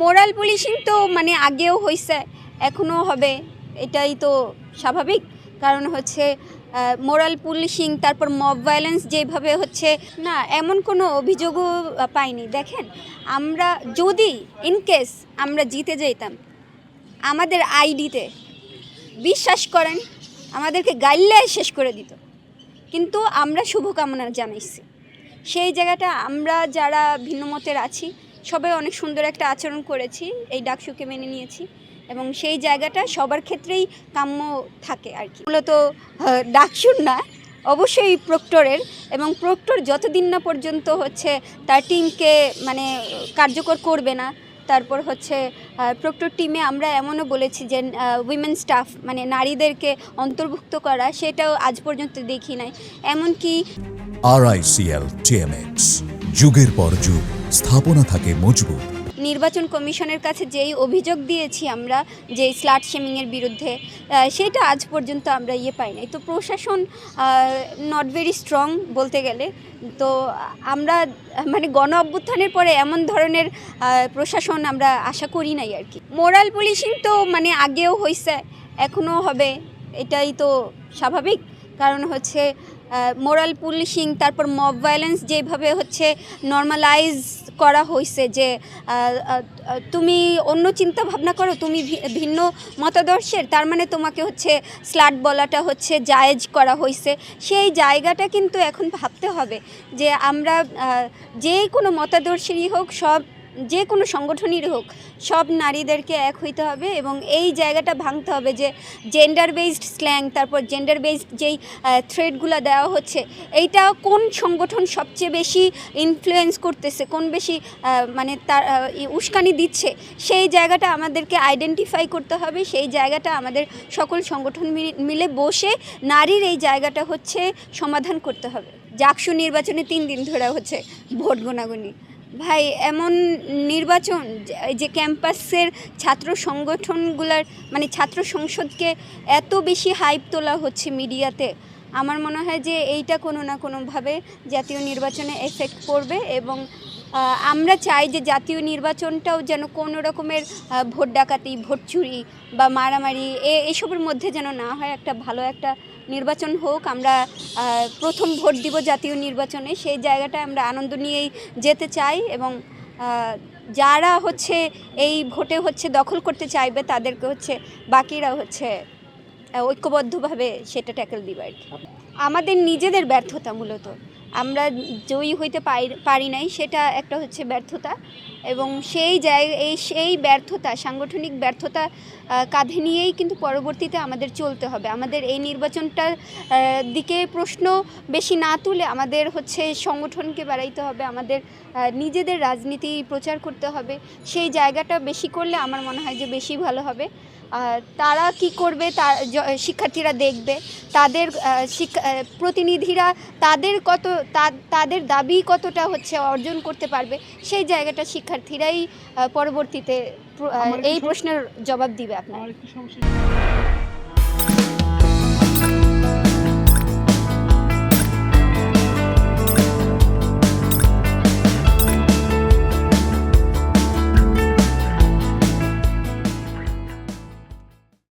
Moral policing তো মানে আগেও হয়েছে এখনও হবে, এটাই তো স্বাভাবিক। কারণ হচ্ছে মোরাল পুলিশিং তারপর মব ভায়োলেন্স যেভাবে হচ্ছে, না, এমন কোনো অভিযোগও পাইনি। দেখেন, আমরা যদি ইন কেস আমরা জিতে যেতাম আমাদের আইডিতে বিশ্বাস করেন, আমাদেরকে গাইলে শেষ করে দিত। কিন্তু আমরা শুভকামনা জানাইছি। সেই জায়গাটা আমরা যারা ভিন্নমতের আছি সবাই অনেক সুন্দর একটা আচরণ করেছি, এই ডাকসুকে মেনে নিয়েছি এবং সেই জায়গাটা সবার ক্ষেত্রেই কাম্য থাকে আর কি। মূলত ডাকসুর না, অবশ্যই প্রক্টরের এবং প্রক্টর যতদিন না পর্যন্ত হচ্ছে তার টিমকে মানে কার্যকর করবে না, তারপর হচ্ছে প্রক্টর টিমে আমরা এমনও বলেছি যে উইমেন স্টাফ মানে নারীদেরকে অন্তর্ভুক্ত করা সেটাও আজ পর্যন্ত দেখি নাই। এমনকি আরআইসিএল টিএমএক্স যুগের পর যুগ। স্থাপনা থাকে মজবুত। নির্বাচন কমিশনের কাছে যেই অভিযোগ দিয়েছি আমরা, যে স্লাট শেমিংয়ের বিরুদ্ধে সেটা আজ পর্যন্ত আমরা ইয়ে পাই নাই। তো প্রশাসন নট ভেরি স্ট্রং বলতে গেলে। তো আমরা মানে গণ অভ্যুত্থানের পরে এমন ধরনের প্রশাসন আমরা আশা করি নাই আর কি। মোরাল পুলিশিং তো মানে আগেও হয়েছে এখনও হবে, এটাই তো স্বাভাবিক। কারণ হচ্ছে মোরাল পুলিশিং তারপর মব ভায়োলেন্স যেভাবে হচ্ছে নর্মালাইজ করা হয়েছে যে তুমি অন্য চিন্তা ভাবনা করো, তুমি ভিন্ন মতাদর্শের, তার মানে তোমাকে হচ্ছে স্লাট বলাটা হচ্ছে জায়েজ করা হয়েছে সেই জায়গাটা কিন্তু এখন ভাবতে হবে যে আমরা যে কোনো মতাদর্শেরই হোক, সব যে কোনো সংগঠনেরই হোক, সব নারীদেরকে এক হইতে হবে এবং এই জায়গাটা ভাঙতে হবে যে জেন্ডার বেসড স্ল্যাং তারপর জেন্ডার বেসড যেই থ্রেডগুলো দেওয়া হচ্ছে, এইটা কোন সংগঠন সবচেয়ে বেশি ইনফ্লুয়েন্স করতেছে, কোন বেশি মানে তার উস্কানি দিচ্ছে, সেই জায়গাটা আমাদেরকে আইডেন্টিফাই করতে হবে, সেই জায়গাটা আমাদের সকল সংগঠন মিলে বসে নারীর এই জায়গাটা হচ্ছে সমাধান করতে হবে। জাকসু নির্বাচনে তিন দিন ধরে হচ্ছে ভোট গোনাগুনি ভাই, এমন নির্বাচন যে- ক্যাম্পাসের ছাত্র সংগঠনগুলার মানে ছাত্র সংসদকে এত বেশি হাইপ তোলা হচ্ছে মিডিয়াতে, আমার মনে হয় যে এইটা কোনো না কোনোভাবে জাতীয় নির্বাচনে এফেক্ট করবে এবং আমরা চাই যে জাতীয় নির্বাচনটাও যেন কোনো রকমের ভোট ডাকাতি, ভোট চুরি বা মারামারি, এ, এসবের মধ্যে যেন না হয় একটা ভালো একটা নির্বাচন হোক। আমরা প্রথম ভোট দিব জাতীয় নির্বাচনে। সেই জায়গাটা আমরা আনন্দ নিয়েই যেতে চাই এবং যারা হচ্ছে এই ভোটে হচ্ছে দখল করতে চাইবে, তাদেরকে হচ্ছে বাকিরা হচ্ছে ঐক্যবদ্ধভাবে সেটা ট্যাকেল দিবে আর কি। আমাদের নিজেদের ব্যর্থতা মূলত। আমরা জয়ী হইতে পারি পারি নাই সেটা একটা হচ্ছে ব্যর্থতা। এবং সেই জায়গা এই সেই ব্যর্থতা, সাংগঠনিক ব্যর্থতা কাঁধে নিয়েই কিন্তু পরবর্তীতে আমাদের চলতে হবে। আমাদের এই নির্বাচনটার দিকে প্রশ্ন বেশি না তুলে আমাদের হচ্ছে সংগঠনকে বাড়াইতে হবে, আমাদের নিজেদের রাজনীতি প্রচার করতে হবে। সেই জায়গাটা বেশি করলে আমার মনে হয় যে বেশি ভালো হবে। তারা কি করবে তার শিক্ষার্থীরা দেখবে। তাদের শিক্ষা প্রতিনিধিরা তাদের কত তাদের দাবি কতটা হচ্ছে অর্জন করতে পারবে, সেই জায়গাটা শিক্ষার্থীরাই পরবর্তীতে এই প্রশ্নের জবাব দিবে আপনার।